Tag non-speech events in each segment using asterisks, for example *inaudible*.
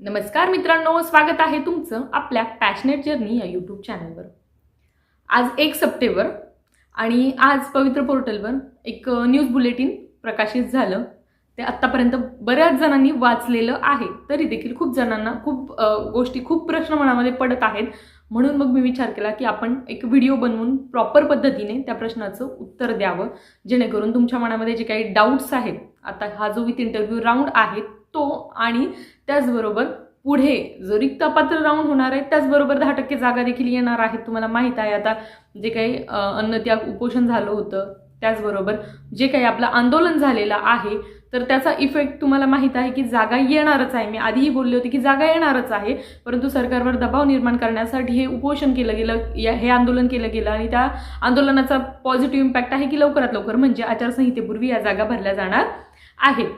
नमस्कार मित्रांनो स्वागत आहे तुमचं आपल्या पॅशनेट जर्नी या यूट्यूब चॅनलवर आज एक सप्टेंबर आणि आज पवित्र पोर्टलवर एक न्यूज बुलेटिन प्रकाशित झालं. ते आत्तापर्यंत बऱ्याच जणांनी वाचलेलं आहे तरी देखील खूप जणांना खूप गोष्टी खूप प्रश्न मनामध्ये पडत आहेत. म्हणून मग मी विचार केला की आपण एक व्हिडिओ बनवून प्रॉपर पद्धतीने त्या प्रश्नाचं उत्तर द्यावं जेणेकरून तुमच्या मनामध्ये जे काही डाऊट्स आहेत आता हा जो विथ इंटरव्ह्यू राऊंड आहे तो आणि त्याचबरोबर पुढे जो रिक्त पात्र राऊंड होणार आहे त्याचबरोबर दहा टक्के जागा देखील येणार आहेत. तुम्हाला माहीत आहे आता जे काही अन्नत्याग उपोषण झालं होतं त्याचबरोबर जे काही आपलं आंदोलन झालेलं आहे तर त्याचा इफेक्ट तुम्हाला माहीत आहे की जागा येणारच आहे. मी आधीही बोलले होते की जागा येणारच आहे परंतु सरकारवर दबाव निर्माण करण्यासाठी हे उपोषण केलं गेलं या हे आंदोलन केलं गेलं आणि त्या आंदोलनाचा पॉझिटिव्ह इम्पॅक्ट आहे की लवकरात लवकर म्हणजे आचारसंहितेपूर्वी या जागा भरल्या जाणार आहेत.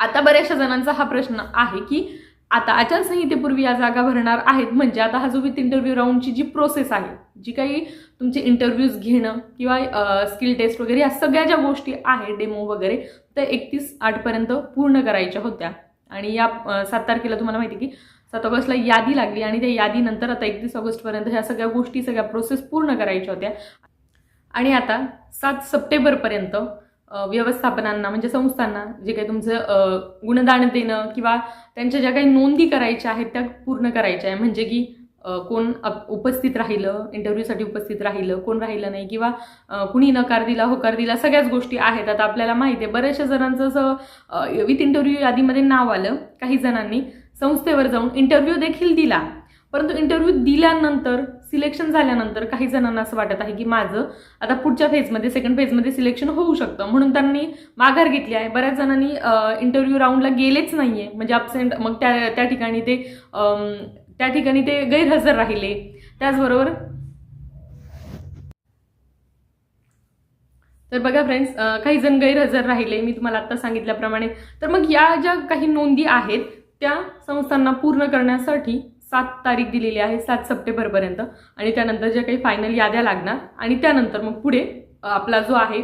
आता बऱ्याचशा जणांचा हा प्रश्न आहे की आता आचारसंहितेपूर्वी या जागा भरणार आहेत. म्हणजे आता हा जो विथ इंटरव्ह्यू राऊंडची जी प्रोसेस आहे जी काही तुमचे इंटरव्ह्यूज घेणं किंवा स्किल टेस्ट वगैरे या सगळ्या ज्या गोष्टी आहेत डेमो वगैरे त्या एकतीस आठपर्यंत पूर्ण करायच्या होत्या. आणि या सात तारखेला तुम्हाला माहिती आहे की सात ऑगस्टला यादी लागली आणि त्या यादीनंतर आता एकतीस ऑगस्टपर्यंत ह्या सगळ्या गोष्टी सगळ्या प्रोसेस पूर्ण करायच्या होत्या. आणि आता सात सप्टेंबरपर्यंत व्यवस्थापनांना म्हणजे संस्थांना जे काही तुमचं गुणदान देणं किंवा त्यांच्या ज्या काही नोंदी करायच्या आहेत त्या पूर्ण करायच्या आहे म्हणजे की कोण उपस्थित राहिलं इंटरव्ह्यूसाठी उपस्थित राहिलं कोण राहिलं नाही किंवा कुणी नकार दिला होकार दिला सगळ्याच गोष्टी आहेत. आता आपल्याला माहिती आहे बऱ्याचशा जणांचं असं विथ इंटरव्ह्यू यादीमध्ये नाव आलं काही जणांनी संस्थेवर जाऊन इंटरव्ह्यू देखील दिला. परंतु इंटरव्ह्यू दिल्यानंतर सिलेक्शन झाल्यानंतर काही जणांना असं वाटत आहे की माझं आता पुढच्या फेजमध्ये सेकंड फेजमध्ये सिलेक्शन होऊ शकतं. म्हणून त्यांनी माघार घेतली आहे. बऱ्याच जणांनी इंटरव्ह्यू राऊंडला गेलेच नाहीये. म्हणजे अपसेंट मग त्या त्या ठिकाणी ते त्या ठिकाणी ते गैरहजर राहिले. त्याचबरोबर तर बघा फ्रेंड्स काही जण गैरहजर राहिले. मी तुम्हाला आता सांगितल्याप्रमाणे. तर मग या ज्या काही नोंदी आहेत त्या संस्थांना पूर्ण करण्यासाठी सात तारीख दिलेली आहे सात सप्टेंबरपर्यंत. आणि त्यानंतर ज्या काही फायनल याद्या लागणार आणि त्यानंतर मग पुढे आपला जो आहे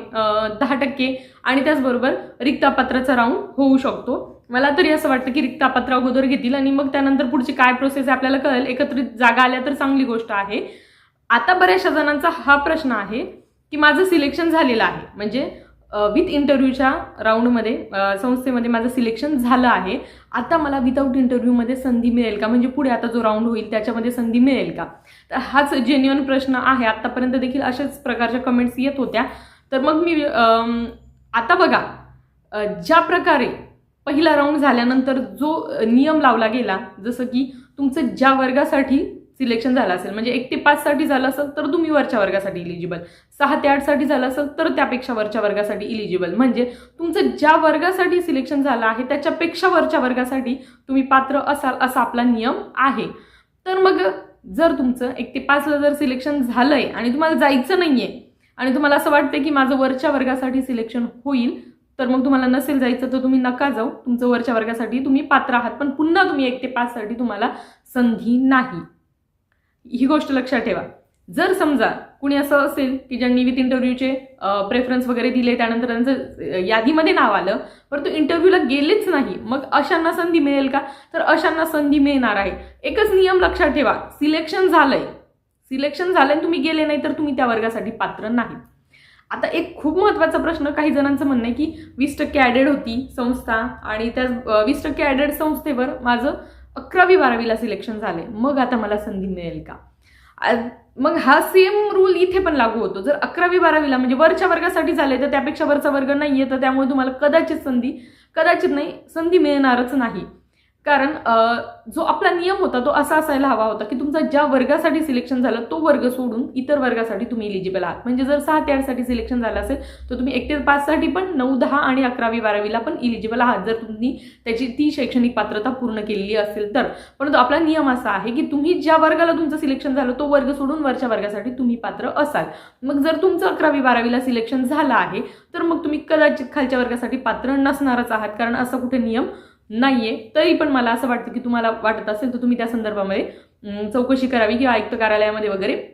दहा टक्के आणि त्याचबरोबर रिक्तापत्राचा राऊंड होऊ शकतो. मला तरी असं वाटतं की रिक्तापत्र अगोदर घेतील आणि मग त्यानंतर पुढची काय प्रोसेस आहे आपल्याला कळेल. एकत्रित जागा आल्या तर चांगली गोष्ट आहे. आता बऱ्याचशा जणांचा हा प्रश्न आहे की माझं सिलेक्शन झालेलं आहे. म्हणजे विथ इंटरव्ह्यूच्या राऊंडमध्ये संस्थेमध्ये माझं सिलेक्शन झालं आहे. आता मला विदाऊट इंटरव्ह्यूमध्ये संधी मिळेल का? म्हणजे पुढे आता जो राऊंड होईल त्याच्यामध्ये संधी मिळेल का? तर हाच जेन्युअन प्रश्न आहे. आत्तापर्यंत देखील अशाच प्रकारच्या कमेंट्स येत होत्या. तर मग मी आता बघा ज्या प्रकारे पहिला राऊंड झाल्यानंतर जो नियम लावला गेला जसं की तुमचं ज्या वर्गासाठी सिलेक्शन झालं असेल म्हणजे एक ते पाचसाठी झालं असेल तर तुम्ही वरच्या वर्गासाठी इलिजिबल सहा ते आठसाठी झालं असेल तर त्यापेक्षा वरच्या वर्गासाठी इलिजिबल म्हणजे तुमचं ज्या वर्गासाठी सिलेक्शन झालं आहे त्याच्यापेक्षा वरच्या वर्गासाठी तुम्ही पात्र असाल असा आपला नियम आहे. तर मग जर तुमचं एक ते पाचला जर सिलेक्शन झालं आहे आणि तुम्हाला जायचं नाही आहे आणि तुम्हाला असं वाटतं की माझं वरच्या वर्गासाठी सिलेक्शन होईल तर मग तुम्हाला नसेल जायचं तर तुम्ही नका जाऊ. तुमचं वरच्या वर्गासाठी तुम्ही पात्र आहात पण पुन्हा तुम्ही एक ते पाचसाठी तुम्हाला संधी नाही. ही गोष्ट लक्षात ठेवा. जर समजा कुणी असं असेल की ज्यांनी विथ इंटरव्ह्यूचे प्रेफरन्स वगैरे दिले त्यानंतर त्यांचं यादीमध्ये नाव आलं परंतु इंटरव्ह्यूला गेलेच नाही मग अशांना संधी मिळेल का? तर अशांना संधी मिळणार आहे. एकच नियम लक्षात ठेवा. सिलेक्शन झालंय. सिलेक्शन झालंय तुम्ही गेले नाही तर तुम्ही त्या वर्गासाठी पात्र नाही. आता एक खूप महत्त्वाचा प्रश्न काही जणांचं म्हणणं आहे की वीस टक्के ॲडेड होती संस्था आणि त्या वीस टक्के ॲडेड संस्थेवर माझं अकरावी बारावीला सिलेक्शन झाले. मग आता मला संधी मिळेल का? मग हा सेम रूल इथे पण लागू होतो. जर अकरावी बारावीला म्हणजे वरच्या वर्गासाठी झाले तर त्यापेक्षा वरचा वर्ग नाही आहे तर त्यामुळे तुम्हाला कदाचित संधी कदाचित नाही संधी मिळणारच नाही. कारण जो आपला नियम होता तो असा असायला हवा होता की तुमचा ज्या वर्गासाठी सिलेक्शन झालं तो वर्ग सोडून इतर वर्गासाठी तुम्ही इलिजिबल आहात. म्हणजे जर सहा ते आठसाठी सिलेक्शन झालं असेल तर तुम्ही एक ते पाचसाठी पण नऊ दहा आणि अकरावी बारावीला पण इलिजिबल आहात. जर तुम्ही त्याची ती शैक्षणिक पात्रता पूर्ण केलेली असेल तर. परंतु आपला नियम असा आहे की तुम्ही ज्या वर्गाला तुमचं सिलेक्शन झालं तो वर्ग सोडून वरच्या वर्गासाठी तुम्ही पात्र असाल. मग जर तुमचं अकरावी बारावीला सिलेक्शन झालं आहे तर मग तुम्ही कदाचित खालच्या वर्गासाठी पात्र नसणारच आहात. कारण असा कुठे नियम नाहीये. तरी पण मला असं वाटतं की तुम्हाला वाटत असेल तर तुम्ही त्या संदर्भामध्ये चौकशी करावी किंवा आयुक्त कार्यालयामध्ये वगैरे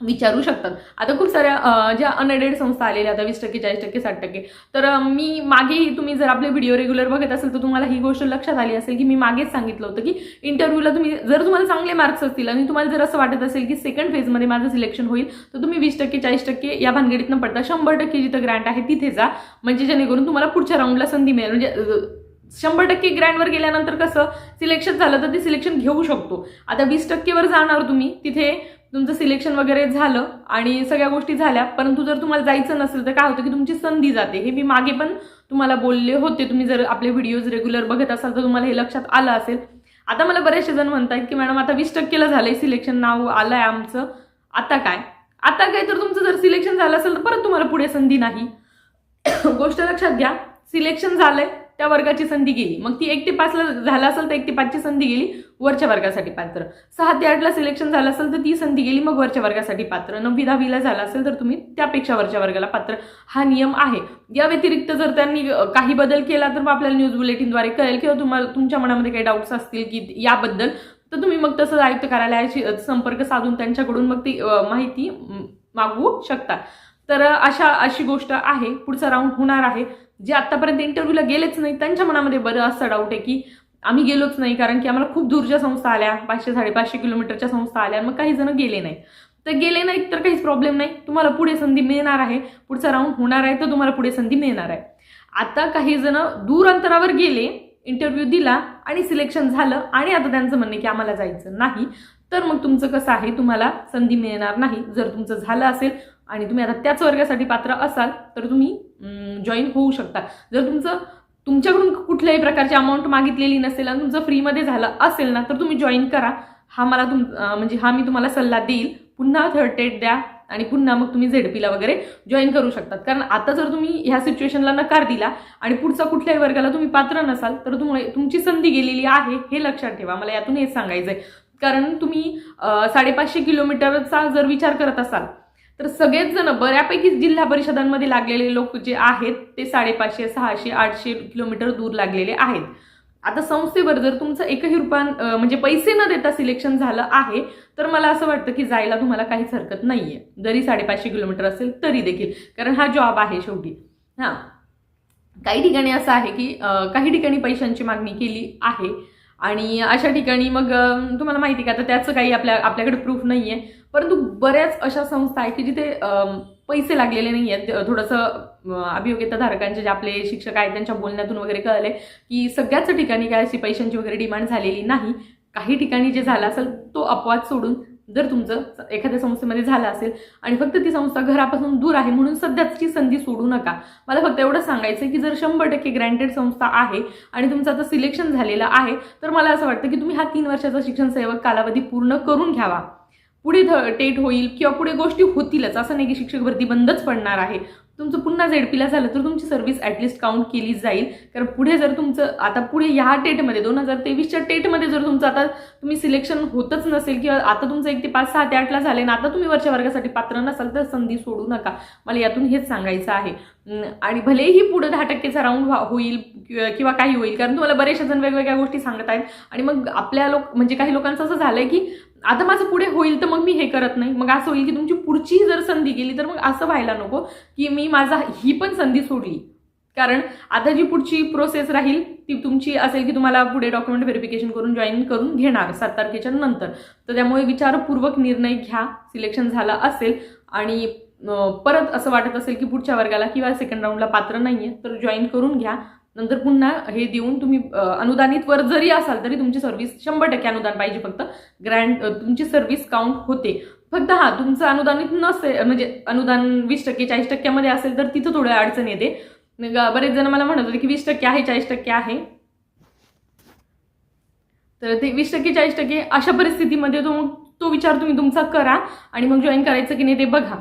विचारू शकतात. आता खूप साऱ्या ज्या अनएडेड संस्था आलेल्या आता वीस टक्के चाळीस टक्के साठ टक्के तर मी मागेही तुम्ही जर आपले व्हिडिओ रेग्युलर बघत असेल तर तुम्हाला ही गोष्ट लक्षात आली असेल की मी मागेच सांगितलं होतं की इंटरव्ह्यूला तुम्ही जर तुम्हाला चांगले मार्क्स असतील आणि तुम्हाला जर असं वाटत असेल की सेकंड फेजमध्ये माझं सिलेक्शन होईल तर तुम्ही वीस टक्के चाळीस टक्के या भानगडीत न पडता. शंभर टक्के जिथं ग्रँट आहे तिथे जा. म्हणजे जेणेकरून तुम्हाला पुढच्या राऊंडला संधी मिळेल. म्हणजे शंभर टक्के ग्रँडवर गेल्यानंतर कसं सिलेक्शन झालं तर ते सिलेक्शन घेऊ शकतो. आता वीस टक्केवर जाणार तुम्ही तिथे तुमचं सिलेक्शन वगैरे झालं आणि सगळ्या गोष्टी झाल्या परंतु जर तुम्हाला जायचं नसेल तर काय होतं की तुमची संधी जाते. हे मी मागे पण तुम्हाला बोलले होते तुम्ही जर आपले व्हिडिओज रेग्युलर बघत असाल तर तुम्हाला हे लक्षात आलं असेल. आता मला बरेचसे जण म्हणतायत की मॅडम आता वीस टक्केला झालंय सिलेक्शन नाव आलंय आमचं. आता काय? आता काय तर तुमचं जर सिलेक्शन झालं असेल तर परत तुम्हाला पुढे संधी नाही. *coughs* गोष्ट लक्षात घ्या सिलेक्शन झालंय. त्या वर्गाची संधी गेली. मग ती एक ते पाचला झालं असेल तर एक ते पाचची संधी गेली वरच्या वर्गासाठी पात्र. सहा ते आठला सिलेक्शन झालं असेल तर ती संधी गेली मग वरच्या वर्गासाठी पात्र. नववी दहावीला झालं असेल तर तुम्ही त्यापेक्षा वरच्या वर्गाला पात्र. हा नियम आहे. या व्यतिरिक्त जर त्यांनी काही बदल केला तर मग आपल्याला न्यूज बुलेटिनद्वारे कळेल किंवा तुम्हाला तुमच्या मनामध्ये काही डाऊट्स असतील की याबद्दल तर तुम्ही मग तसंच आयुक्त कार्यालयाशी संपर्क साधून त्यांच्याकडून मग ती माहिती मागवू शकता. तर अशा अशी गोष्ट आहे. पुढचा राऊंड होणार आहे. जे आतापर्यंत इंटरव्ह्यूला गेलेच नाही त्यांच्या मनामध्ये बरं असं डाऊट आहे की आम्ही गेलोच नाही कारण की आम्हाला खूप दूरच्या संस्था आल्या. पाचशे साडेपाचशे किलोमीटरच्या संस्था आल्या. मग काही जण गेले नाही तर गेले नाहीत तर काहीच प्रॉब्लेम नाही. तुम्हाला पुढे संधी मिळणार आहे. पुढचा राऊंड होणार आहे तर तुम्हाला पुढे संधी मिळणार आहे. आता काही जण दूर अंतरावर गेले इंटरव्ह्यू दिला आणि सिलेक्शन झालं आणि आता त्यांचं म्हणणं की आम्हाला जायचं नाही. तर मग तुमचं कसं आहे? तुम्हाला संधी मिळणार नाही. जर तुमचं झालं असेल आणि तुम्ही आता त्याच वर्गासाठी पात्र असाल तर तुम्ही जॉईन होऊ शकता. जर तुमचं तुमच्याकडून कुठल्याही प्रकारची अमाऊंट मागितलेली नसेल आणि तुमचं फ्रीमध्ये झालं असेल ना तर तुम्ही जॉईन करा. हा मला तुम म्हणजे हा मी तुम्हाला सल्ला देईल. पुन्हा थर्ड डेट द्या आणि पुन्हा मग तुम्ही झेडपीला वगैरे जॉईन करू शकतात. कारण आता जर तुम्ही ह्या सिच्युएशनला नकार दिला आणि पुढचा कुठल्याही वर्गाला तुम्ही पात्र नसाल तर तुम्हाला तुमची संधी गेलेली आहे हे लक्षात ठेवा. मला यातून हेच सांगायचं आहे कारण तुम्ही साडेपाचशे किलोमीटरचा जर विचार करत असाल तर सगळेच जण बऱ्यापैकी जिल्हा परिषदांमध्ये लागलेले लोक जे आहेत ते साडेपाचशे सहाशे आठशे किलोमीटर दूर लागलेले आहेत. आता संस्थेवर जर तुमचं एकही रुपया म्हणजे पैसे न देता सिलेक्शन झालं आहे तर मला असं वाटतं की जायला तुम्हाला काहीच हरकत नाहीये. जरी साडेपाचशे किलोमीटर असेल तरी देखील. कारण हा जॉब आहे शेवटी. हां. काही ठिकाणी असं आहे की काही ठिकाणी पैशांची मागणी केली आहे. आणि अशा ठिकाणी मग तुम्हाला माहिती का? आता त्याचं काही आपल्या आपल्याकडे प्रूफ नाही आहे परंतु बऱ्याच अशा संस्था आहेत की जिथे पैसे लागलेले नाही आहेत. थोडंसं अं, अभियोग्यताधारकांचे जे आपले शिक्षक आहेत त्यांच्या बोलण्यातून वगैरे कळले की सगळ्याच ठिकाणी काय अशी पैशांची वगैरे डिमांड झालेली नाही. काही ठिकाणी जे झालं असेल तो अपवाद सोडून जर तुमचं एखाद्या संस्थेमध्ये झालं असेल आणि फक्त ती संस्था घरापासून दूर आहे म्हणून सध्याची संधी सोडू नका. मला फक्त एवढं सांगायचं आहे की जर शंभर टक्के ग्रँटेड संस्था आहे आणि तुमचं आता सिलेक्शन झालेलं आहे तर मला असं वाटतं की तुम्ही हा तीन वर्षाचा शिक्षण सेवक कालावधी पूर्ण करून घ्यावा. पुढे ध- टेट होईल किंवा पुढे गोष्टी होतीलच. असं नाही की शिक्षक भरती बंदच पडणार आहे. तुमचं पुन्हा झेडपीला झालं तर तुमची सर्व्हिस ॲटलिस्ट काउंट केली जाईल. कारण पुढे जर तुमचं आता पुढे ह्या टेटमध्ये दोन हजार तेवीसच्या टेटमध्ये जर तुमचं आता तुम्ही सिलेक्शन होतच नसेल किंवा आता तुमचं एक ते पाच सहा ते आठला झाले ना आता तुम्ही वरच्या वर्गासाठी पात्र नसाल तर संधी सोडू नका. मला यातून हेच सांगायचं आहे. आणि भलेही पुढे दहा टक्केचा राऊंड होईल किंवा- किंवा काही होईल. कारण तुम्हाला बरेचशा जण वेगवेगळ्या गोष्टी सांगत आहेत. आणि मग आपल्या लोक म्हणजे काही लोकांचं असं झालं की आता माझं पुढे होईल तर मग मी हे करत नाही. मग असं होईल की तुमची पुढची जर संधी गेली तर मग असं व्हायला नको की मी माझा ही पण संधी सोडली. कारण आता जी पुढची प्रोसेस राहील ती तुमची असेल की तुम्हाला पुढे डॉक्युमेंट व्हेरिफिकेशन करून जॉईन करून घेणार सात तारखेच्या नंतर. तर त्यामुळे विचारपूर्वक निर्णय घ्या. सिलेक्शन झाला असेल आणि परत असं वाटत असेल की पुढच्या वर्गाला किंवा सेकंड राऊंडला पात्र नाही आहे तर जॉईन करून घ्या. नंतर पुन्हा हे देऊन तुम्ही अनुदानित वर जरी असाल तरी तुमची सर्व्हिस शंभर टक्के अनुदान पाहिजे फक्त. ग्रँड तुमची सर्व्हिस काउंट होते. फक्त हा तुमचं अनुदानित नसेल म्हणजे अनुदान वीस टक्के चाळीस टक्क्यामध्ये असेल तर तिथं थोडं अडचण येते. बरेच जण मला म्हणत होते की वीस टक्के आहे चाळीस टक्के आहे. तर ते वीस टक्के चाळीस टक्के अशा परिस्थितीमध्ये तो मग तो विचार तुम्ही तुमचा करा आणि मग जॉईन करायचं की नाही ते बघा.